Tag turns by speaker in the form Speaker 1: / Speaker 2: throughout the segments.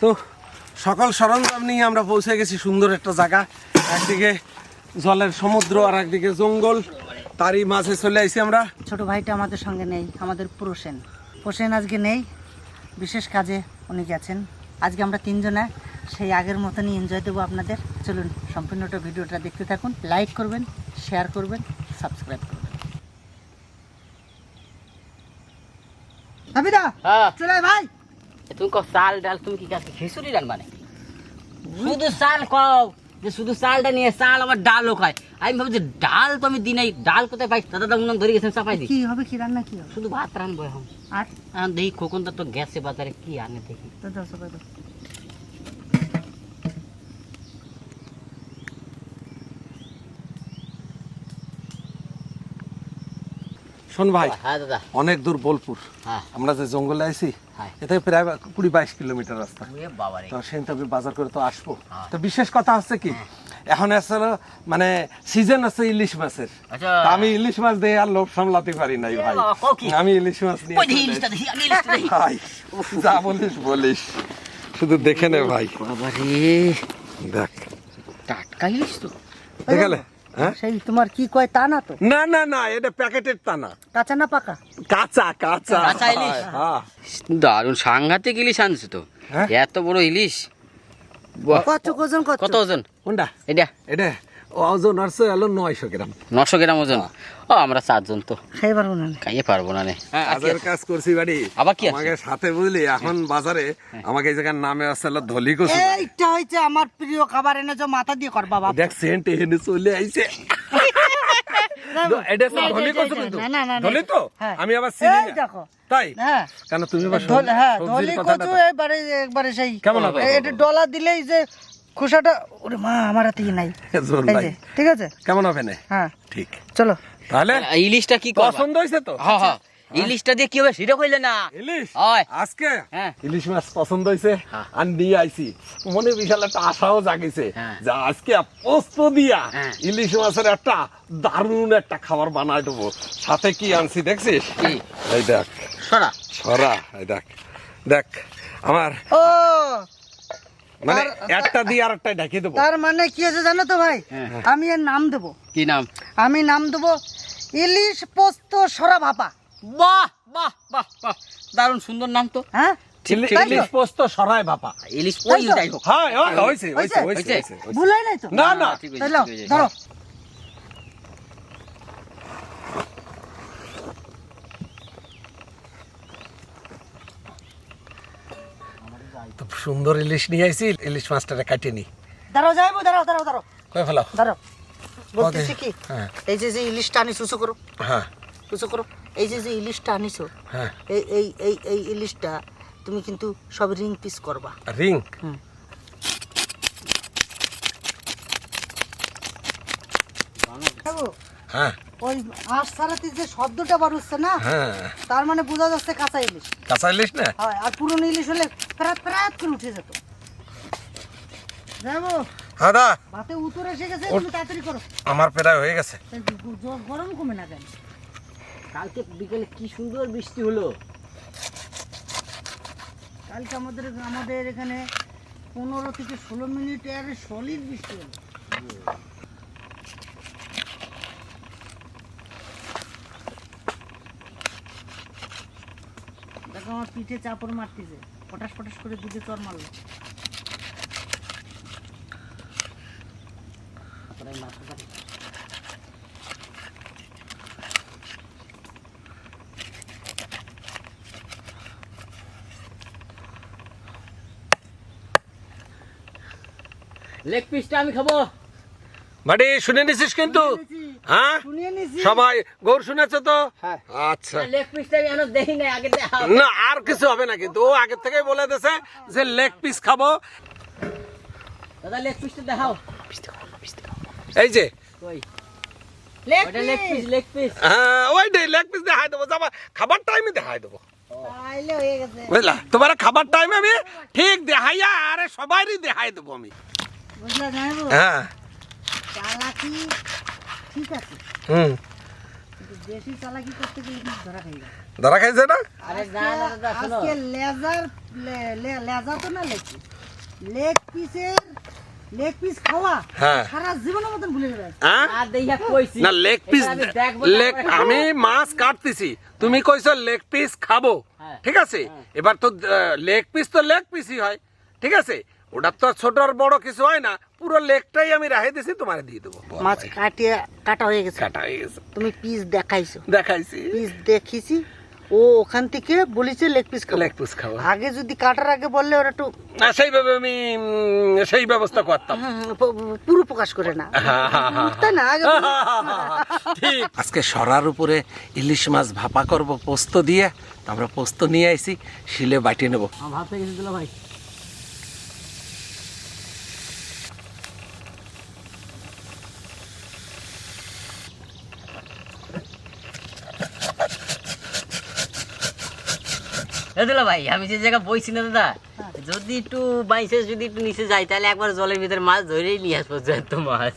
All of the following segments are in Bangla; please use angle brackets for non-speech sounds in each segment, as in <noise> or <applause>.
Speaker 1: তো সকল সরঞ্জাম নিয়ে আমরা পৌঁছে গেছি সুন্দর একটা জায়গা। একদিকে জলের সমুদ্র আর একদিকে জঙ্গল। তারই মাঝে চলে আইছি আমরা।
Speaker 2: ছোট ভাইটা আমাদের সঙ্গে নেই, আমাদের প্রসেন। প্রসেন আজকে নেই, বিশেষ কাজে উনি গেছেন। আজকে আমরা তিনজনে সেই আগের মতনই এনজয় দেবো আপনাদের। চলুন সম্পূর্ণটা ভিডিওটা দেখতে থাকুন লাইক করবেন শেয়ার করবেন সাবস্ক্রাইব করবেন। হাবিদা
Speaker 3: হ্যাঁ।
Speaker 2: চলে ভাই।
Speaker 3: তুমি কও চাল ডাল তুমি কি কাছে খিচুড়ি রান্না নাকি শুধু চাল কও যে শুধু চালটা নিয়ে চাল ডালও খায়। আমি ভাবছি ডাল তো আমি দিই নাই ডাল কোথায় পাই? দাদা ধরে গেছেন চাপাই দিই
Speaker 2: কি হবে কি রান্না কি হবে?
Speaker 3: শুধু ভাত এখন।
Speaker 2: আর?
Speaker 3: দেখি খোকনটা তো গেছে বাজারে কি আনে দেখি।
Speaker 2: সবাই
Speaker 1: শোন ভাই
Speaker 3: হ্যাঁ দাদা।
Speaker 1: অনেক দূর বোলপুর।
Speaker 3: হ্যাঁ।
Speaker 1: আমরা যে জঙ্গলে আইছি
Speaker 3: হ্যাঁ।
Speaker 1: এতে প্রায় কুড়ি বাইশ কিলোমিটার রাস্তা। তো সেন বাজার করে তো আসব। তো বিশেষ কথা হচ্ছে কি এখন আসলে মানে সিজন আছে ইলিশ মাছের।
Speaker 3: আচ্ছা।
Speaker 1: আমি ইলিশ মাছ দিয়ে আর লোভ সামলাতে পারি নাই ভাই।
Speaker 3: কও কি?
Speaker 1: আমি ইলিশ মাছ নিয়ে ভাই যা বলিস বলিস। শুধু দেখে নে ভাই।
Speaker 3: বাবা রে
Speaker 1: দেখ।
Speaker 3: টাটকা ইলিশ তো।
Speaker 1: দেখালে?
Speaker 2: সেই তোমার কি কয় তা না তো?
Speaker 1: না না না এটা প্যাকেটের তা না।
Speaker 2: কাঁচা না পাকা?
Speaker 1: কাঁচা কাঁচা।
Speaker 3: কাঁচা ইলিশ?
Speaker 1: হ্যাঁ।
Speaker 3: দারুণ সাংঘাতিক ইলিশ আনছে তো।
Speaker 1: হ্যাঁ?
Speaker 3: এত বড় ইলিশ।
Speaker 2: কত ওজন কত?
Speaker 3: কত ওজন?
Speaker 1: কোনটা?
Speaker 3: এটা।
Speaker 1: এটা? ওজন আসছে হলো নয়শো গ্রাম।
Speaker 3: নশো গ্রাম ওজন? ও আমরা চারজন তো।
Speaker 2: খাই পারব না
Speaker 3: খাইয়ে পারব না হ্যাঁ, আছে?
Speaker 1: কাজ করছি বাড়ি।
Speaker 3: আবার কি
Speaker 1: আমাকে সাথে বুঝলি এখন বাজারে আমাকে এই জায়গার নামে আসছে হলো ধলি কচু
Speaker 2: এইটা আমার প্রিয় খাবার এনেছো মাথা দিয়ে কর বাবা।
Speaker 1: দেখ সেন্ট এনে চলে আইছে। এটা ধলি কচু কিন্তু।
Speaker 2: না, না, না, না।
Speaker 1: ধলি তো?
Speaker 2: হ্যাঁ।
Speaker 1: আমি আবার চিনি
Speaker 2: দেখো।
Speaker 1: তাই?
Speaker 2: হ্যাঁ।
Speaker 1: কেন তুমি
Speaker 2: হ্যাঁ ধলি কচু একবারে একবারে সেই
Speaker 1: কেমন হবে?
Speaker 2: এটা ডলা দিলেই যে খোসাটা ওরে মা আমার হাতে নাই। ঠিক আছে?
Speaker 1: কেমন হবে না?
Speaker 2: হ্যাঁ।
Speaker 1: ঠিক।
Speaker 2: চলো।
Speaker 1: তাহলে?
Speaker 3: ইলিশটা কি
Speaker 1: পছন্দ হয়েছে তো?
Speaker 3: হ্যাঁ হ্যাঁ ইলিশটা দিয়ে কি হবে? সেটা কইলে না।
Speaker 1: ইলিশ?
Speaker 3: হয়।
Speaker 1: আজকে?
Speaker 3: হ্যাঁ।
Speaker 1: ইলিশ মাছ পছন্দ হয়েছে?
Speaker 3: হ্যাঁ।
Speaker 1: আর নিয়ে আইছি। মনে বিশাল একটা আশাও জাগিছে
Speaker 3: হ্যাঁ।
Speaker 1: যে আজকে পোস্ত দিয়া
Speaker 3: হ্যাঁ।
Speaker 1: ইলিশ মাছের একটা দারুণ একটা খাবার বানাই দেবো। সাথে কি আনছি দেখছিস?
Speaker 3: কি?
Speaker 1: এই দেখ।
Speaker 3: সরা।
Speaker 1: সরা এই দেখ। দেখ আমার
Speaker 2: ও!
Speaker 1: মানে একটা দিয়ে আর একটা ঢেকে দেবো।
Speaker 2: তার মানে কি আছে জানো তো ভাই?
Speaker 3: হ্যাঁ।
Speaker 2: আমি এর নাম দেব।
Speaker 3: কি নাম?
Speaker 2: আমি নাম দেব ইলিশ পোস্ত সরা ভাপা।
Speaker 3: বাহ বাহ বাহ বাহ। দারুণ সুন্দর নাম তো।
Speaker 2: হ্যাঁ?
Speaker 1: ইলি- ইলিশ পোস্ত
Speaker 3: ইলিশ ওই যাই হোক।
Speaker 1: হ্যাঁ হ্যাঁ।
Speaker 2: ভুলাই নাই তো?
Speaker 1: না না।
Speaker 3: ঠিক হয়েছে।
Speaker 2: ধরো।
Speaker 1: সুন্দর ইলিশ নিয়ে আইছি ইলিশ মাছটা কাটি নি।
Speaker 2: দাঁড়াও যাইবো দাঁড়াও দাঁড়াও দাঁড়াও।
Speaker 1: কই ফেলাও?
Speaker 2: দাঁড়াও। বলতেছি কি
Speaker 1: হ্যাঁ।
Speaker 2: এই যে যে ইলিশটা আনিছো সুসু করো।
Speaker 1: হ্যাঁ।
Speaker 2: সুসু করো। এই যে যে ইলিশটা আনিছো
Speaker 1: হ্যাঁ।
Speaker 2: এই এই এই এই ইলিশটা তুমি কিন্তু সব রিং পিস করবা।
Speaker 1: রিং
Speaker 2: হুম।
Speaker 1: হ্যাঁ।
Speaker 2: ওই আঁশ ছাড়াতে যে শব্দটা বার হচ্ছে না
Speaker 1: হ্যাঁ।
Speaker 2: তার মানে বোঝা যাচ্ছে কাঁচা ইলিশ।
Speaker 1: কাঁচা ইলিশ না?
Speaker 2: হয় আর পুরনো ইলিশ হলে প্রাত প্রাত করে উঠে যেত। যাব?
Speaker 1: হ্যাঁ দা
Speaker 2: ভাতে উতর এসে গেছে তুমি তাড়াতাড়ি করো।
Speaker 1: আমার প্রায় হয়ে গেছে।
Speaker 2: গরম কমে না কেন?
Speaker 3: কালকে বিকেলে কি সুন্দর বৃষ্টি হলো।
Speaker 2: কালকে আমাদের আমাদের এখানে পনেরো থেকে ষোলো মিনিট এর সলিড বৃষ্টি হলো। আমার পিঠে চাপড় মারতেছে। পটাশ পটাশ করে দুধে চর মারলো।
Speaker 3: লেগ পিসটা আমি খাব।
Speaker 1: বাড়ি শুনে নিছিস কিন্তু? হ্যাঁ? সবাই গৌর শুনেছ তো?
Speaker 3: হ্যাঁ।
Speaker 1: আচ্ছা। না আর কিছু হবে না কিন্তু। ও আগের থেকেই বলে দিয়েছে যে লেগ পিস খাব।
Speaker 3: দাদা লেগ পিসটা দেখাও।
Speaker 1: এই যে।
Speaker 3: কই?
Speaker 2: লেগ
Speaker 3: ওটা লেগ পিস লেগ পিস
Speaker 1: হ্যাঁ ওই ডে লেগ পিস দেখাই দেবো। খাবার টাইমে দেখাই দেবো।
Speaker 2: হয়ে
Speaker 1: বুঝলা? তোমার খাবার টাইমে আমি ঠিক দেখাইয়া আরে সবারই দেখাই দেবো আমি। হ্যাঁ।
Speaker 2: চালাকি ঠিক আছে।
Speaker 1: হুম।
Speaker 2: বেশি চালাকি করতে গিয়ে ধরা খাই যায়
Speaker 1: ধরা খাইছে না?
Speaker 3: আরে না না দাদা শোনো।
Speaker 2: আজকে লেজার লে- লে- তো না লেগ লেগ পিসের লেগ পিস খাওয়া
Speaker 1: হ্যাঁ।
Speaker 2: সারা জীবনের মতন ভুলে যাবে।
Speaker 1: হ্যাঁ
Speaker 3: আর দেইয়া কইছি।
Speaker 1: না লেগ পিস
Speaker 3: আমি
Speaker 1: লেগ আমি মাছ কাটতেছি। তুমি কইছো লেগ পিস খাব।
Speaker 3: হ্যাঁ।
Speaker 1: ঠিক আছে? এবার তো লেগ পিস তো লেগ পিসই হয়। ঠিক আছে? ওটা তো ছোট আর বড় কিছু হয় না। পুরো লেগটাই আমি রাখে দিছি তোমার দিয়ে দেবো।
Speaker 2: মাছ কাটিয়ে কাটা হয়ে গেছে।
Speaker 1: কাটা হয়ে গেছে।
Speaker 2: তুমি পিস দেখাইছো।
Speaker 1: দেখাইছি।
Speaker 2: পিস দেখিছি। ও ওখান থেকে বলেছে লেগ পিস খাব।
Speaker 1: লেগ পিস খাব।
Speaker 2: আগে যদি কাটার আগে বললে ওরা একটু
Speaker 1: না সেইভাবে আমি সেই ব্যবস্থা করতাম।
Speaker 2: পুরো প্রকাশ করে না। তাই না আগে
Speaker 1: ঠিক। আজকে সরার উপরে ইলিশ মাছ ভাপা করব পোস্ত দিয়ে। আমরা পোস্ত নিয়ে আইছি শিলে বাটি নেব।
Speaker 3: ভাত হয়ে গেছে ভাই। এ ভাই আমি যে জায়গা বইছি না দাদা যদি একটু বাইসে যদি একটু নিচে যাই তাহলে একবার জলের ভিতরে মাছ ধরেই নিয়ে আসব জ্যান্ত মাছ।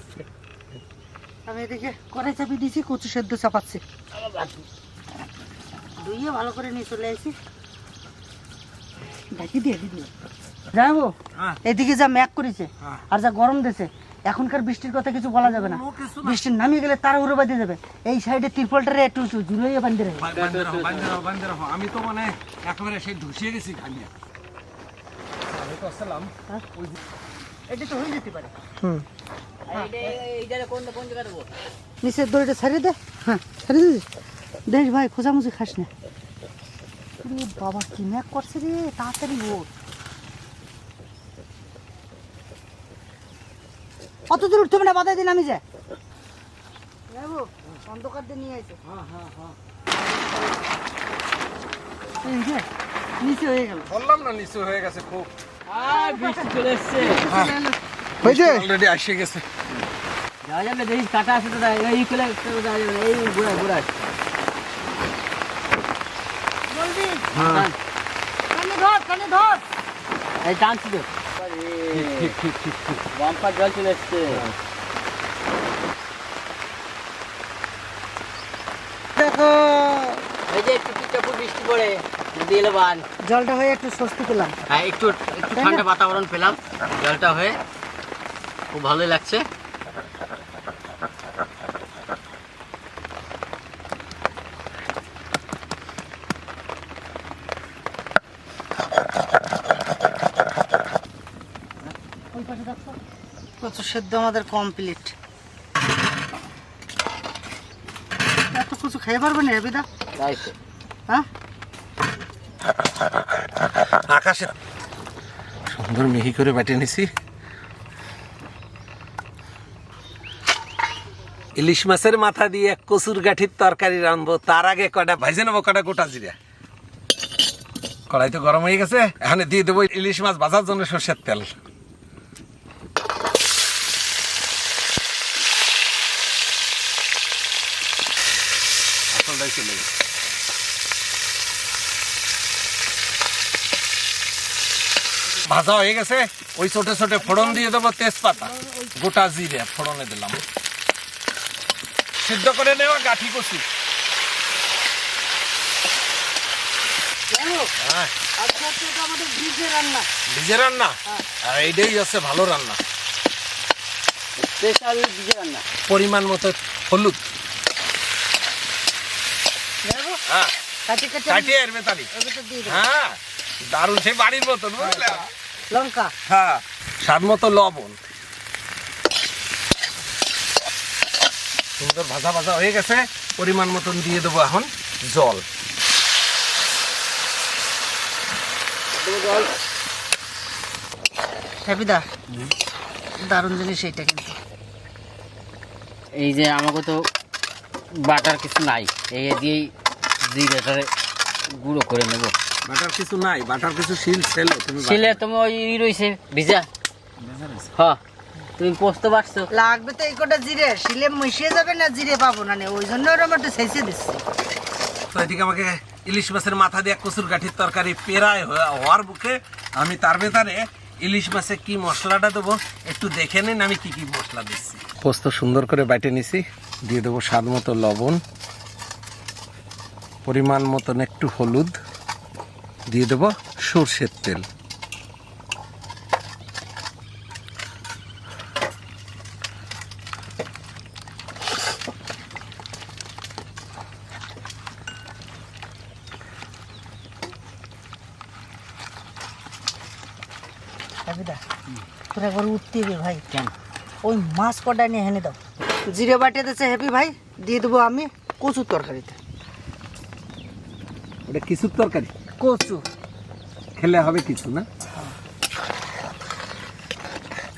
Speaker 2: আমি এদিকে কড়াই দিয়েছি কচু সেদ্ধ চাপাচ্ছি। ধুইয়ে ভালো করে নিয়ে চলে আসি। ঢাকি দিয়ে
Speaker 1: হ্যাঁ।
Speaker 2: এদিকে যা ম্যাক করেছে
Speaker 1: হ্যাঁ।
Speaker 2: আর যা গরম দিয়েছে এখনকার বৃষ্টির কথা কিছু বলা যাবে না। বৃষ্টি নামিয়ে গেলে তারা উড়ে বাঁধিয়ে যাবে। এই সাইডে তিরপলটারে একটু একটু জুড়িয়ে বাঁধতে রাখবে
Speaker 1: আমি তো মানে একেবারে সেই ঢুসিয়ে গেছি
Speaker 2: এটা তো হয়ে যেতে পারে।
Speaker 3: এইটা কোন কোন জায়গা দেবো
Speaker 2: নিচের দড়িটা ছাড়িয়ে দে। হ্যাঁ ছাড়িয়ে দিস দেখ ভাই খোঁজামুচি খাস না। বাবা কি ম্যাক করছে রে? তাড়াতাড়ি ওর অত দূর উঠতে হবে না বাধাই দিন আমি যে। অন্ধকার দিয়ে নিয়ে আসে এই যে নিচে হয়ে গেল।
Speaker 1: বললাম না নিচু হয়ে গেছে খুব।
Speaker 3: আর বৃষ্টি চলে এসছে।
Speaker 2: হয়েছে?
Speaker 1: অলরেডি আসে গেছে।
Speaker 3: যাওয়া যাবে দেখি কাটা আছে তো এই কোলে যাওয়া যাবে এই গোড়া গোড়া
Speaker 2: বলবি? কানে ধর কানে ধর।
Speaker 3: এই টানছি তো। বাম্পার জল চলে এসছে
Speaker 2: দেখো।
Speaker 3: এই যে একটু টিপটাপু বৃষ্টি পড়ে নদী এলো বান।
Speaker 2: জলটা হয়ে একটু স্বস্তি পেলাম।
Speaker 3: হ্যাঁ একটু একটু ঠান্ডা বাতাবরণ পেলাম। জলটা হয়ে খুব ভালোই লাগছে।
Speaker 2: সেদ্ধ আমাদের কমপ্লিট এত কিছু খেয়ে পারবে না হ্যাঁ?
Speaker 1: আকাশে। সুন্দর মিহি করে বেটে নিছি। ইলিশ মাছের মাথা দিয়ে কচুর গাঠির তরকারি রাঁধবো। তার আগে কটা ভাইজে নেব কটা গোটা জিরা? কড়াই তো গরম হয়ে গেছে। এখানে দিয়ে দেবো ইলিশ মাছ ভাজার জন্য সর্ষের তেল। ভাজা হয়ে গেছে। ওই ছোট ছোট ফোড়ন দিয়ে দেবো তেজপাতা। গোটা জিরে ফোড়নে দিলাম। সিদ্ধ করে নেওয়া গাঠি কষি। হ্যাঁ। ভিজে রান্না? আর এইটাই ভালো রান্না।
Speaker 3: স্পেশাল রান্না।
Speaker 1: পরিমাণ মতো হলুদ। হ্যাঁ। কাটিয়ে এর। হ্যাঁ। দারুণ সেই বাড়ির মতন বুঝলে?
Speaker 2: লঙ্কা?
Speaker 1: হ্যাঁ স্বাদ মতো লবণ। সুন্দর ভাজা ভাজা হয়ে গেছে পরিমাণ মতন দিয়ে দেবো এখন জল।
Speaker 2: দারুণ জিনিস এইটা কিন্তু।
Speaker 3: এই যে আমাকে তো বাটার কিছু নাই এই দিয়েই জিরেটারে গুঁড়ো করে নেব।
Speaker 1: বাটার কিছু নাই বাটার কিছু শিল ছিল তুমি
Speaker 3: ছিলে তুমি ওই ই রয়েছে ভিজা। হ্যাঁ তুমি পোস্ত বাড়ছো
Speaker 2: লাগবে তো এই কটা জিরে শিলে মিশিয়ে যাবে না জিরে পাবো না ওই জন্য ওরম একটু ছেঁচে দিচ্ছি।
Speaker 1: তো এদিকে আমাকে ইলিশ মাছের মাথা দিয়ে কচুর গাঠির তরকারি পেরায় হওয়ার বুকে আমি তার ভেতরে ইলিশ মাছে কি মশলাটা দেবো একটু দেখে নিন আমি কি কি মশলা দিচ্ছি। পোস্ত সুন্দর করে বাইটে নিছি দিয়ে দেবো স্বাদ মতো লবণ। পরিমাণ মতন একটু হলুদ দিয়ে দেবো সর্ষের তেল।
Speaker 2: তোর একবার উঠতে ভাই।
Speaker 3: কেন?
Speaker 2: ওই মাছ কটা নিয়ে হেনে দাও। জিরে বাটিয়ে দিচ্ছে হ্যাপি ভাই দিয়ে দেবো আমি কচুর তরকারিতে।
Speaker 1: এটা কিছুর তরকারি?
Speaker 2: কচু।
Speaker 1: খেলে হবে কিছু না?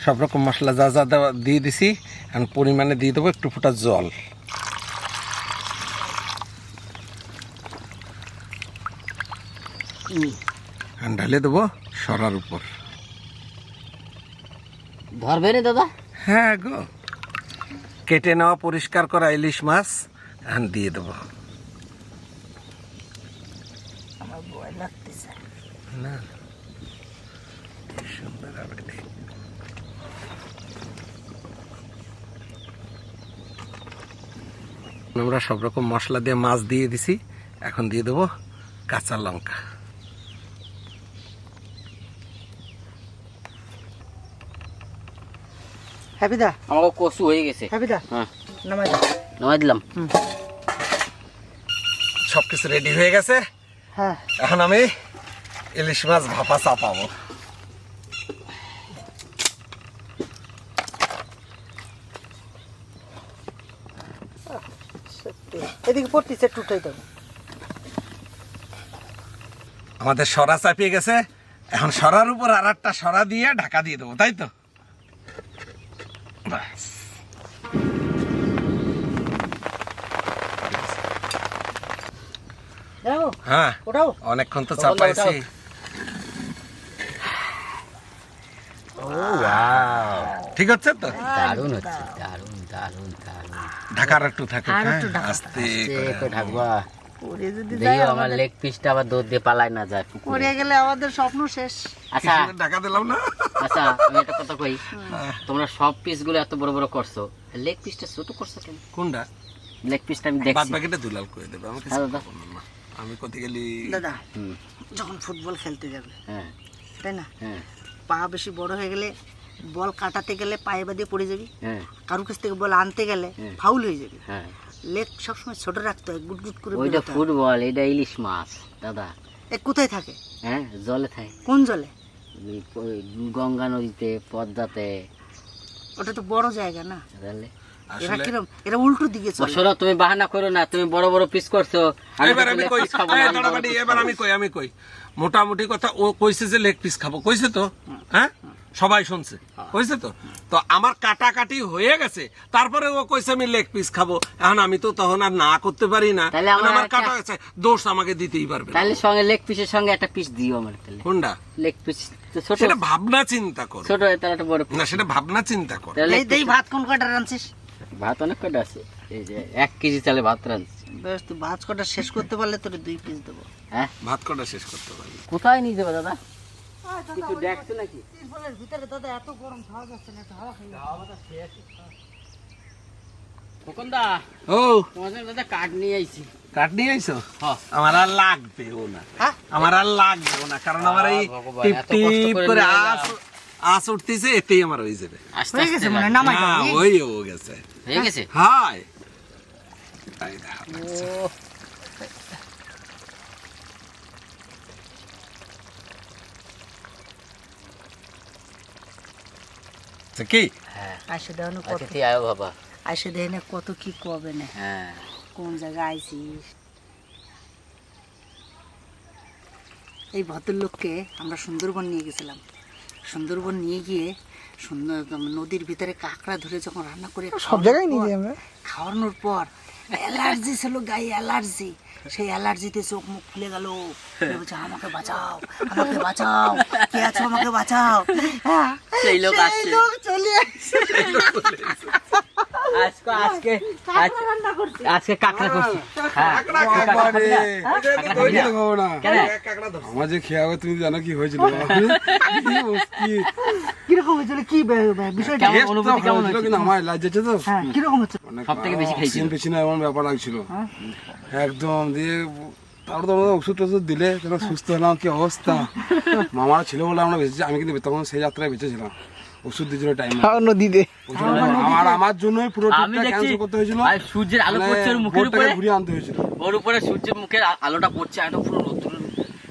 Speaker 1: সব রকম মশলা যা যা দেওয়া দিয়ে দিছি এখন পরিমাণে দিয়ে দেবো একটু ফোঁটা জল। আর ঢালে দেবো সরার উপর।
Speaker 3: ধরবে রে দাদা?
Speaker 1: হ্যাঁ গো। কেটে নেওয়া পরিষ্কার করা ইলিশ মাছ এখন দিয়ে দেবো।
Speaker 2: আমার ভয় লাগতেছে।
Speaker 1: না সুন্দর হবে আমরা সব রকম মশলা দিয়ে মাছ দিয়ে দিছি এখন দিয়ে দেবো কাঁচা লঙ্কা।
Speaker 2: হ্যাপিদা
Speaker 3: আমাকে কচু হয়ে গেছে।
Speaker 2: হ্যাপিদা
Speaker 3: হ্যাঁ।
Speaker 2: নামাই দাও।
Speaker 3: নামাই দিলাম।
Speaker 1: সব কিছু রেডি হয়ে গেছে।
Speaker 2: হ্যাঁ।
Speaker 1: এখন আমি ইলিশ মাছ ভাপা চাপাবো
Speaker 2: এদিকে পড়তেছে উঠাই দেবো
Speaker 1: আমাদের সরা চাপিয়ে গেছে। এখন সরার উপর আর একটা সরা দিয়ে ঢাকা দিয়ে দেবো তাই তো? ব্যাস। হ্যাঁ
Speaker 2: ওটাও
Speaker 1: অনেকক্ষণ তো চাপাইছি। ঠিক হচ্ছে তো?
Speaker 3: দারুণ হচ্ছে দারুণ দারুণ দারুণ
Speaker 1: ঢাকার একটু থাকে হ্যাঁ। আস্তে করে।
Speaker 3: ঢাকবা।
Speaker 2: পড়ে যদি যায়
Speaker 3: আমার লেগ পিসটা আবার দৌড় দিয়ে পালায় না যায়
Speaker 2: পড়ে গেলে আমাদের স্বপ্ন শেষ।
Speaker 3: আচ্ছা।
Speaker 1: ঢাকা দিলাম না।
Speaker 3: আচ্ছা আমি একটা কথা কই। তোমরা সব পিসগুলো এত বড় বড় করছ। লেগ পিসটা ছোট করছ কেন?
Speaker 1: কোনটা?
Speaker 3: লেগ পিসটা আমি
Speaker 1: বাদ
Speaker 3: দেখছি
Speaker 1: বাকিটা দুলাল করে দেবে আমাকে
Speaker 3: হ্যাঁ, দাদা।
Speaker 1: আমি কোথায় গেলি?
Speaker 2: দাদা যখন ফুটবল খেলতে যাবে
Speaker 3: হ্যাঁ।
Speaker 2: তাই না?
Speaker 3: হ্যাঁ।
Speaker 2: পা বেশি বড় হয়ে গেলে বল কাটাতে গেলে পায়ে বাদিয়ে পড়ে যাবি।
Speaker 3: হ্যাঁ।
Speaker 2: কারু কাছ থেকে বল আনতে গেলে ফাউল হয়ে যাবে।
Speaker 3: হ্যাঁ।
Speaker 2: লেগ সবসময় ছোট রাখতে হয় গুট গুট করে
Speaker 3: ওইটা ফুটবল এটা ইলিশ মাছ দাদা।
Speaker 2: এ কোথায় থাকে?
Speaker 3: হ্যাঁ জলে থাকে।
Speaker 2: কোন জলে?
Speaker 3: গঙ্গা নদীতে পদ্মাতে।
Speaker 2: ওটা তো বড় জায়গা না?
Speaker 3: তাহলে?
Speaker 2: এরা কিরম? এরা উল্টো দিকে চলে।
Speaker 3: শোনো তুমি বাহানা করো না তুমি বড় বড় পিস করছ।
Speaker 1: এবার আমি কই
Speaker 3: piece খাব না,
Speaker 1: এই
Speaker 3: আমি বড়
Speaker 1: দাঁড়াবাড়ি,
Speaker 3: piece
Speaker 1: এবার আমি কই আমি কই। মোটামুটি কথা ও কইছে যে লেগ পিস খাব। কইছে তো? হ্যাঁ? সবাই শুনছে। কইছে তো? তো আমার কাটাকাটি হয়ে গেছে তারপরে ও কইছে আমি লেগ পিস খাব। এখন আমি তো তখন আর না করতে পারি না।
Speaker 3: আমার
Speaker 1: আমার কাটা গেছে দোষ আমাকে দিতেই পারবে
Speaker 3: তাহলে সঙ্গে লেগ পিসের সঙ্গে একটা পিস দিও আমার তাহলে
Speaker 1: কোনটা?
Speaker 3: লেগ পিস তো
Speaker 1: সেটা ভাবনা চিন্তা কর।
Speaker 3: ছোট তাহলে একটা বড়
Speaker 1: না সেটা ভাবনা চিন্তা কর।
Speaker 2: এই ভাত কোন কটা রাঁধছিস?
Speaker 3: ভাত অনেক কটা আছে? এই যে এক কেজি চালে ভাত রাঁধছি।
Speaker 2: বেশ তুই ভাত কটা শেষ করতে পারলে তোর দুই পিস দেবো।
Speaker 3: হ্যাঁ?
Speaker 1: ভাত কটা শেষ করতে পারি
Speaker 3: কোথায় নিয়ে যাব দাদা? কিছু দেখছ নাকি?
Speaker 2: ভিতরে দাদা এত গরম খাওয়া যাচ্ছে না হাওয়া খাই।
Speaker 3: খোকনদা
Speaker 1: ও।
Speaker 3: তোমার দাদা কাঠ নিয়ে আইছি।
Speaker 1: কাট নিয়ে আইছো?
Speaker 3: হ্যাঁ।
Speaker 1: আমার আর লাগবেও না।
Speaker 2: হ্যাঁ?
Speaker 1: আমার আর লাগবেও না কারণ আমার এই টিপ টিপ
Speaker 3: করে
Speaker 1: করে আস আস উঠতেছে এতেই আমার হয়ে যাবে।
Speaker 3: আস্তে আস্তে
Speaker 2: গেছে মনে
Speaker 3: লাগবে।
Speaker 2: নামাই
Speaker 1: ওই ও গেছে।
Speaker 3: হয়ে গেছে?
Speaker 1: হাই। দেখছ কি?
Speaker 3: হ্যাঁ।
Speaker 2: আইসে কত।
Speaker 3: অতিথি আয়ো বাবা।
Speaker 2: দেয় কত কি কবে না।
Speaker 3: হ্যাঁ।
Speaker 2: কোন জায়গায় আইছিস? এই ভদ্রলোককে আমরা সুন্দরবন নিয়ে গেছিলাম। সুন্দরবন নিয়ে গিয়ে সুন্দর নদীর ভিতরে কাঁকড়া ধরে যখন রান্না করে সব জায়গায় নিয়ে যাই আমরা। খাওয়ানোর পর অ্যালার্জি ছিল গায়ে অ্যালার্জি। সেই অ্যালার্জিতে চোখ মুখ খুলে গেল। বলছে আমাকে বাঁচাও আমাকে বাঁচাও কে আছো আমাকে বাঁচাও? হ্যাঁ,
Speaker 3: সেই লোক
Speaker 2: সেই
Speaker 3: আসছে।
Speaker 2: লোক চলে আসছে।
Speaker 3: আজকে আজকে আজকে কাঁকড়া করছি হ্যাঁ।
Speaker 4: আমার যে খেয়ে তুমি জানো কি হয়েছিল
Speaker 2: কীরকম হয়েছিল কি বিষয়টা
Speaker 4: আমার লাগছে তো
Speaker 2: হ্যাঁ কীরকম হচ্ছে
Speaker 4: মানে
Speaker 3: বেশি
Speaker 4: না এমন ব্যাপার লাগছিল
Speaker 2: হ্যাঁ?
Speaker 4: একদম দিয়ে তারপর ওষুধ টষুধ দিলে সুস্থ হলাম কি অবস্থা মামারা ছিল বলে আমরা বেঁচেছি আমি কিন্তু তখন সেই যাত্রায় বেঁচেছিলাম ওষুধ দিয়েছিল টাইম
Speaker 5: নদীতে
Speaker 4: আমার আমার জন্যই পুরো ট্রিপটা ক্যান্সেল করতে হয়েছিল।
Speaker 3: আর সূর্যের আলো
Speaker 4: মানে
Speaker 3: পড়ছে ওর মুখের উপরে।
Speaker 4: ঘুরিয়ে আনতে হয়েছিল।
Speaker 3: ওর উপরে সূর্যের মুখের আলোটা পড়ছে একদম পুরো রোদ্দুর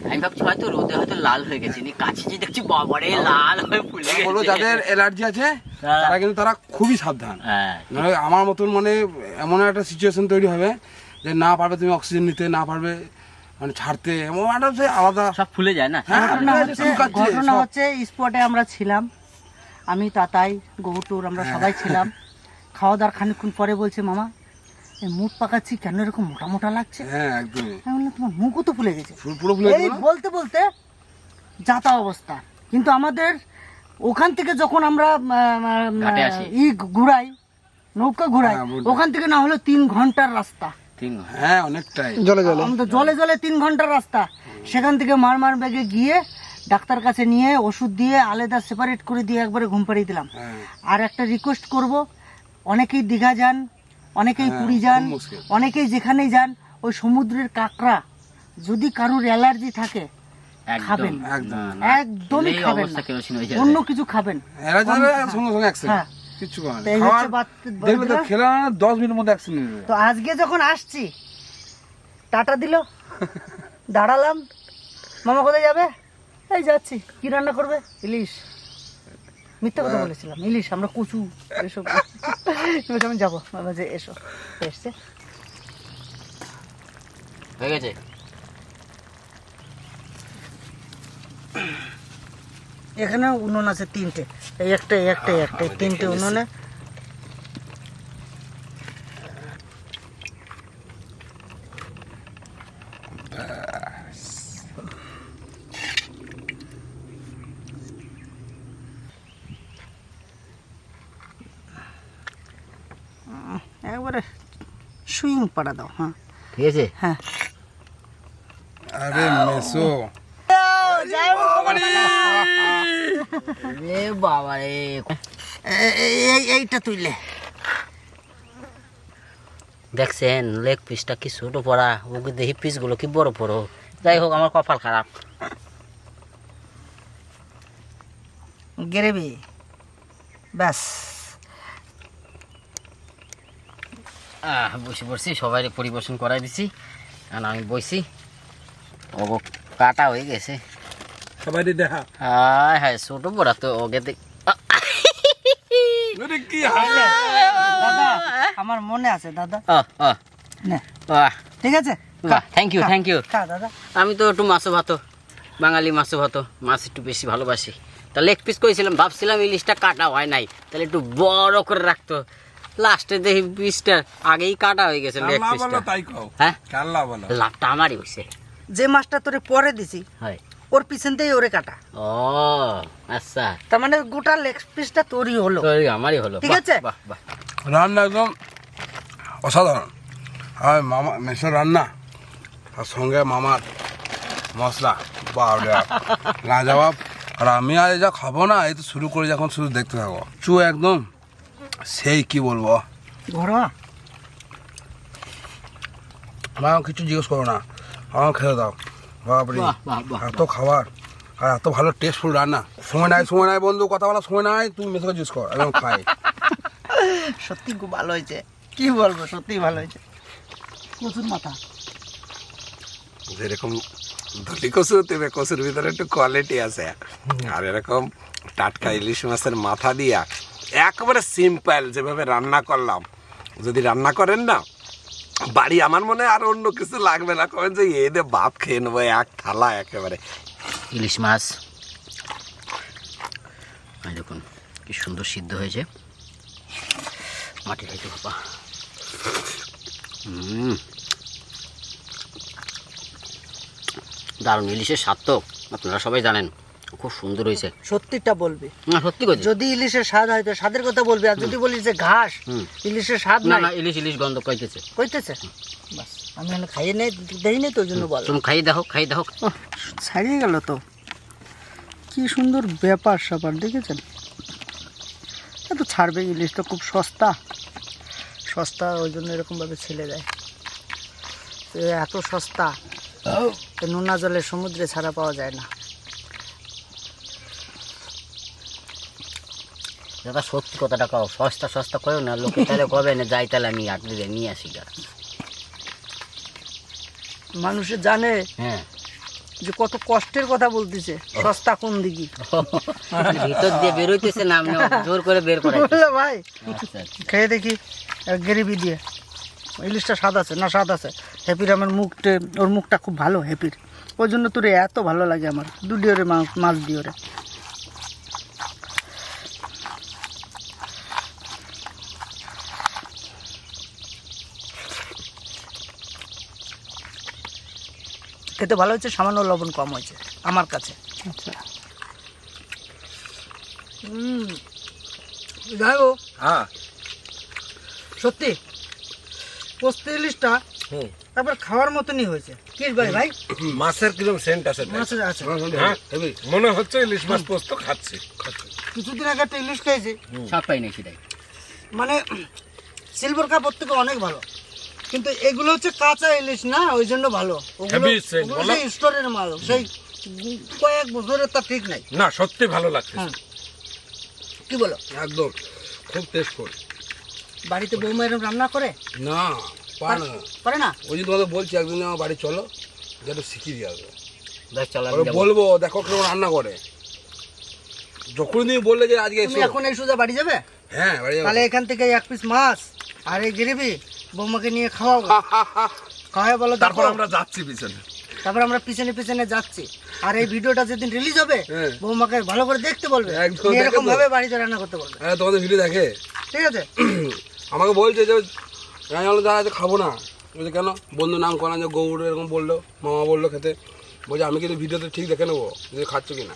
Speaker 3: আমি ভাবছি হয়তো রোদে হয়তো লাল হয়ে গেছে নি কাছে যে দেখছি বাবারে লাল হয়ে ফুলে গেছে।
Speaker 4: যাদের অ্যালার্জি আছে
Speaker 3: হ্যাঁ।
Speaker 4: তারা কিন্তু তারা খুবই সাবধান।
Speaker 3: হ্যাঁ।
Speaker 4: নাহলে আমার মতন মানে এমন একটা সিচুয়েশন তৈরি হবে যে না পারবে তুমি অক্সিজেন নিতে না পারবে মানে ছাড়তে এমন একটা আলাদা
Speaker 3: সব ফুলে যায় না।
Speaker 4: হ্যাঁ,
Speaker 2: ঘটনা। হচ্ছে স্পটে আমরা ছিলাম। আমি তাতাই গৌটুর আমরা সবাই ছিলাম। খাওয়া দাওয়ার খানিকক্ষণ পরে বলছে মামা এই মুখ পাকাচ্ছি কেন? এরকম মোটা মোটা লাগছে?
Speaker 4: হ্যাঁ একদমই।
Speaker 2: আমি বললাম তোমার মুখও তো ফুলে গেছে।
Speaker 4: পুরো- পুরো ফুলে
Speaker 2: এই
Speaker 4: গেছিল
Speaker 2: বলতে বলতে যাতা অবস্থা। কিন্তু আমাদের ওখান থেকে যখন আমরা আহ, আহ,
Speaker 3: আসি।
Speaker 2: ই ঘুরাই নৌকা ঘুরাই
Speaker 4: হ্যাঁ, বুঝলাম।
Speaker 2: ওখান থেকে না হলো তিন ঘণ্টার রাস্তা।
Speaker 3: ঠিক
Speaker 4: হ্যাঁ অনেকটাই।
Speaker 5: জলে জলে।
Speaker 2: আমাদের জলে জলে তিন ঘণ্টার রাস্তা। সেখান থেকে মার মার ব্যাগে গিয়ে ডাক্তার কাছে নিয়ে ওষুধ দিয়ে আলাদা সেপারেট করে দিয়ে একবারে ঘুম পাড়িয়ে দিলাম।
Speaker 4: হ্যাঁ।
Speaker 2: আর একটা রিকোয়েস্ট করব অনেকেই দীঘা যান অনেকেই
Speaker 4: হ্যাঁ,
Speaker 2: পুরী যান অনেকেই যেখানেই যান ওই সমুদ্রের কাঁকড়া যদি কারুর অ্যালার্জি থাকে খাবেন। একদমই খাবেন অন্য কিছু খাবেন। হ্যাঁ। তো আজকে যখন আসছি টাটা দিল দাঁড়ালাম মামা কোথায় যাবে? এই যাচ্ছি। কি রান্না করবে? ইলিশ। মিথ্যা কথা বলেছিলাম। ইলিশ আমরা কচু এসব। আমি যাব। বাবা যে এসো। এসছে।
Speaker 3: হয়ে গেছে।
Speaker 2: এখানে উনুন আছে তিনটে। এই একটা এই একটা এই একটা। তিনটে উনুনে একবারে সুইং পাড়া দাও হ্যাঁ।
Speaker 3: ঠিক আছে।
Speaker 2: হ্যাঁ।
Speaker 4: আরে মেসো।
Speaker 3: বাবা রে
Speaker 2: এ- এ- এই- এইটা তুইলে
Speaker 3: দেখছেন লেগ পিসটা কি ছোট পড়া ওকে দেখি পিসগুলো কি বড় বড় যাই হোক আমার কপাল খারাপ।
Speaker 2: গ্রেভি ব্যাস
Speaker 3: আহ বসে পড়ছি সবাই পরিবেশন করাই দিছি। আর আমি বইছি। ও কাটা হয়ে গেছে।
Speaker 1: সবাই দেখা।
Speaker 3: হ্যাঁ হায় ছোট বড়া তো ওকে দেখ
Speaker 1: কি
Speaker 2: দাদা আমার মনে আছে দাদা। ঠিক আছে?
Speaker 3: থ্যাংক ইউ থ্যাংক ইউ
Speaker 2: দাদা।
Speaker 3: আমি তো একটু মাছও ভাতো বাঙালি মাছও ভাতো। মাছ একটু বেশি ভালোবাসি। তা লেগ পিস করেছিলাম ভাবছিলাম ইলিশটা কাটা হয় নাই। তাহলে একটু বড় করে রাখতো। লাস্টে দেখি পিসটা আগেই কাটা হয়ে গেছে লেগ পিসটা।
Speaker 1: তাই কও।
Speaker 3: হ্যাঁ?
Speaker 1: কাল্লা বলো।
Speaker 3: লাভটা আমারই হয়েছে
Speaker 2: যে মাছটা তোরে পরে দিছি
Speaker 3: হয়।
Speaker 2: ওর পিছন দিয়ে ওরে কাটা।
Speaker 3: ও আচ্ছা।
Speaker 2: তার মানে গোটা লেগ পিসটা তোরই হলো।
Speaker 3: তো আমারই হলো।
Speaker 2: ঠিক
Speaker 3: বাহ,
Speaker 2: আছে?
Speaker 3: বাহ বাহ।
Speaker 4: রান্না একদম অসাধারণ। আর মামা মেসোর রান্না। আর সঙ্গে মামার মশলা। বাবরে বাপ। না জবাব আর আমি আর যা খাব না এই তো শুরু করে যখন শুধু দেখতে থাকব চু একদম সেই কি বলব?
Speaker 2: ঘরোয়া?
Speaker 4: আমার কিছু জিজ্ঞেস করো না। আমার খেয়ে দাও। বাপরে। এত খাবার। আর এত ভালো টেস্টফুল রান্না। সময় নাই সময় নাই বন্ধু কথা বলার সময় নাই। তুমি মেসোকে জিজ্ঞেস কর একদম খাই। <laughs>
Speaker 2: সত্যি খুব ভালো হয়েছে। কি বলব সত্যি ভালো হয়েছে। প্রচুর মাথা।
Speaker 1: যেরকম ধলি কচু তেমনি কচুর ভিতরে একটু কোয়ালিটি আছে। আর এরকম টাটকা ইলিশ মাছের মাথা দিয়া একেবারে সিম্পল যেভাবে রান্না করলাম। যদি রান্না করেন না, বাড়ি আমার মনে আর অন্য কিছু লাগবে না। কবেন যে এদের ভাত খেয়ে নেব, এক থালা একেবারে।
Speaker 3: ইলিশ মাছ। দেখুন, কি সুন্দর সিদ্ধ হয়েছে। মাটি খাইতে বাবা। দারুণ ইলিশের স্বাদ তো, আপনারা সবাই জানেন। খুব সুন্দর হয়েছে।
Speaker 2: সত্যিটা বলবি।
Speaker 3: না সত্যি কথা।
Speaker 2: যদি ইলিশের স্বাদ হয় তো স্বাদের কথা বলবি। আর যদি বলিস যে ঘাস ইলিশের স্বাদ
Speaker 3: না না ইলিশ ইলিশ গন্ধ পাইতেছে
Speaker 2: কইতেছে? বাস আমি খাইয়ে নেই দেই নেই তো ওই জন্য বল।
Speaker 3: তুমি খাই দেখো খাই দেখো
Speaker 2: ছাড়িয়ে গেল তো। কি সুন্দর ব্যাপার স্যাপার দেখেছেন? এত ছাড়বে ইলিশ তো খুব সস্তা। সস্তা ওই জন্য এরকমভাবে ছেলে দেয়। এত সস্তা। নোনা জলে সমুদ্রে ছাড়া পাওয়া যায় না।
Speaker 3: দাদা সত্যি কথাটা কও সস্তা সস্তা কয়ও না লোকে তাহলে কবে না যাই তাহলে আমি আট দিলে নিয়ে আসি গা।
Speaker 2: মানুষে জানে
Speaker 3: হ্যাঁ।
Speaker 2: যে কত কষ্টের কথা বলতেছে সস্তা কোন দিকে? <laughs>
Speaker 3: ভিতর দিয়ে বেরোইতেছে না আপনি জোর করে বের করে
Speaker 2: বলল ভাই
Speaker 3: আচ্ছা
Speaker 2: খেয়ে দেখি গ্রেভি দিয়ে। ইলিশটা স্বাদ আছে না স্বাদ আছে? হ্যাপির আমার মুখটে ওর মুখটা খুব ভালো হ্যাপির ওই জন্য তোর এত ভালো লাগে আমার দুটি ওরে মাছ মাছ দিয়ে খেতে ভালো হয়েছে সামান্য লবণ কম হয়েছে আমার কাছে। আচ্ছা। যাই হোক।
Speaker 1: হ্যাঁ।
Speaker 2: সত্যি পোস্ত ইলিশটা
Speaker 1: হুম।
Speaker 2: তারপর খাওয়ার মতনই হয়েছে। কি ভাই? ভাই
Speaker 1: মাছের কিরম সেন্ট আছে
Speaker 2: মাছের আছে।
Speaker 1: হ্যাঁ মনে হচ্ছে ইলিশ মাছ পোস্ত খাচ্ছি।
Speaker 2: কিছুদিন আগে একটা ইলিশ খেয়েছি।
Speaker 3: সব পাই নাই সেটাই।
Speaker 2: মানে সিলভার কাপ থেকে অনেক ভালো। কিন্তু এগুলো হচ্ছে কাঁচা ইলিশ না? ওই জন্য ভালো। ওগুলো স্টোরের মাল। সেই কয়েক বছরের তা ঠিক নাই।
Speaker 1: না সত্যি ভালো লাগছে।
Speaker 2: হ্যাঁ। কি বলো?
Speaker 4: একদম। খুব টেস্টফুল
Speaker 2: বাড়িতে বৌমা এরকম রান্না করে?
Speaker 4: না পারে না।
Speaker 2: পারে না?
Speaker 4: ওই জন্য তোমাদের বলছি একদিন আমার বাড়ি চলো যেটা শিখিয়ে দিয়ে আসবে। বলব দেখো কেমন রান্না করে। যখন তুমি বললে যে আজকে
Speaker 2: এখন এই সোজা বাড়ি যাবে?
Speaker 4: হ্যাঁ বাড়ি যাব।
Speaker 2: তাহলে এখান থেকে এক পিস মাছ আর এই গ্রেভি বৌমাকে নিয়ে খাওয়াবো। <laughs> খাওয়াই বলো
Speaker 1: তারপর আমরা যাচ্ছি পিছনে।
Speaker 2: তারপর আমরা পিছনে পিছনে যাচ্ছি। আর এই ভিডিওটা যেদিন রিলিজ হবে
Speaker 4: হ্যাঁ।
Speaker 2: বৌমাকে ভালো করে দেখতে বলবে। এরকম ভাবে বাড়িতে রান্না করতে বলবে।
Speaker 4: হ্যাঁ তোমাদের ভিডিও দেখে?
Speaker 2: ঠিক আছে। <clears throat>
Speaker 4: আমাকে বলছে যে আমি বললাম দাদা খাব না। বলছে কেন? বন্ধু নাম করা যে গৌড় এরকম বলল মামা বলল খেতে। বলছে আমি কিন্তু ভিডিওতে ঠিক দেখে নেব যে খাচ্ছ কিনা।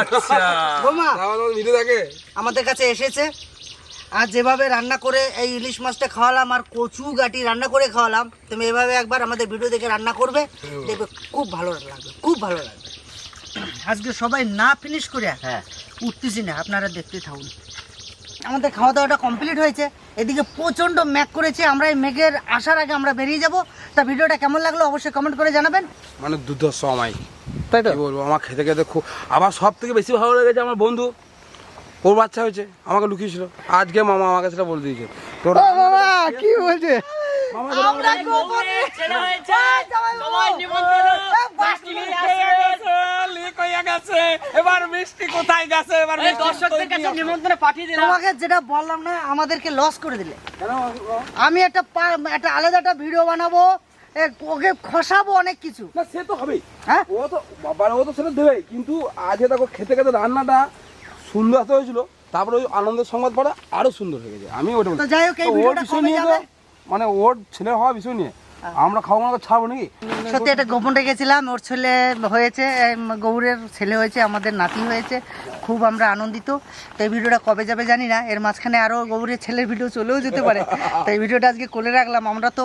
Speaker 1: আচ্ছা। <laughs>
Speaker 2: বৌমা।
Speaker 4: ভিডিও দেখে?
Speaker 2: আমাদের কাছে এসেছে। আর যেভাবে রান্না করে এই ইলিশ মাছটা খাওয়ালাম আর কচু গাটি রান্না করে খাওয়ালাম তুমি এভাবে একবার আমাদের ভিডিও দেখে রান্না করবে দেখবে খুব ভালো লাগবে খুব ভালো লাগবে। আজকে সবাই না ফিনিশ করে
Speaker 3: হ্যাঁ।
Speaker 2: উঠতেছি না আপনারা দেখতে থাকুন। আমাদের খাওয়া দাওয়াটা কমপ্লিট হয়েছে এদিকে প্রচণ্ড ম্যাক করেছে আমরা এই মেঘের আসার আগে আমরা বেরিয়ে যাব। তা ভিডিওটা কেমন লাগল অবশ্যই কমেন্ট করে জানাবেন।
Speaker 4: মানে দুধ আমায়
Speaker 2: তাই তো?
Speaker 4: বলব আমার খেতে খেতে খুব আবার সব থেকে বেশি ভালো লেগেছে আমার বন্ধু। ওর বাচ্চা হয়েছে আমাকে লুকিয়েছিল। আজকে মামা আমাকে সেটা বলে দিয়েছে। তোর
Speaker 2: বাবা কি বলছে?
Speaker 1: এবার মিষ্টি কোথায় গেছে? এবার
Speaker 3: দর্শকদের কাছে নিমন্ত্রণ পাঠিয়ে দিলাম।
Speaker 2: তোমাকে যেটা বললাম না আমাদেরকে লস করে দিলে। আমি একটা পা- একটা আলাদা একটা ভিডিও বানাবো ওকে খসাবো অনেক কিছু।
Speaker 4: না সে তো হবেই।
Speaker 2: হ্যাঁ?
Speaker 4: ও তো বাবার ও তো সেটা দেবে কিন্তু আজকে দেখো খেতে খেতে রান্নাটা সুন্দর হয়েছিল তারপরে ওই আনন্দের সংবাদ পড়া আরও সুন্দর হয়ে গেছে। আমি ওটা।
Speaker 2: যাই হোক,
Speaker 4: ওর বিষয় নিয়ে তো
Speaker 2: যাবে?
Speaker 4: মানে ওর ছেলে হওয়া বিষয় নিয়ে আমরা খাওয়া মানা ছাড়বো নাকি?
Speaker 2: সত্যি একটা গোপন রেখেছিলাম ওর ছেলে হয়েছে গৌরের ছেলে হয়েছে আমাদের নাতি হয়েছে খুব আমরা আনন্দিত। তো এই ভিডিওটা কবে যাবে জানি না এর মাঝখানে আরও গৌরের ছেলের ভিডিও চলেও যেতে পারে। তো এই ভিডিওটা আজকে করে রাখলাম। আমরা তো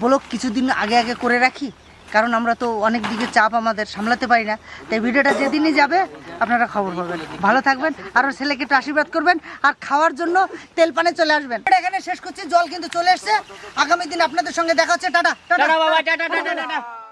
Speaker 2: ব্লগ কিছুদিন আগে আগে করে রাখি। কারণ আমরা তো অনেক দিকে চাপ আমাদের সামলাতে পারি না। তাই ভিডিওটা যেদিনই যাবে, আপনারা খবর পাবেন। ভালো থাকবেন, আর ওর ছেলেকে একটু আশীর্বাদ করবেন, আর খাওয়ার জন্য তেল পানে চলে আসবেন। এখানে শেষ করছি, জল কিন্তু চলে এসছে। আগামী দিন আপনাদের সঙ্গে দেখা হচ্ছে। টাটা।
Speaker 3: টাটা বাবা, টাটা টাটা টাটা।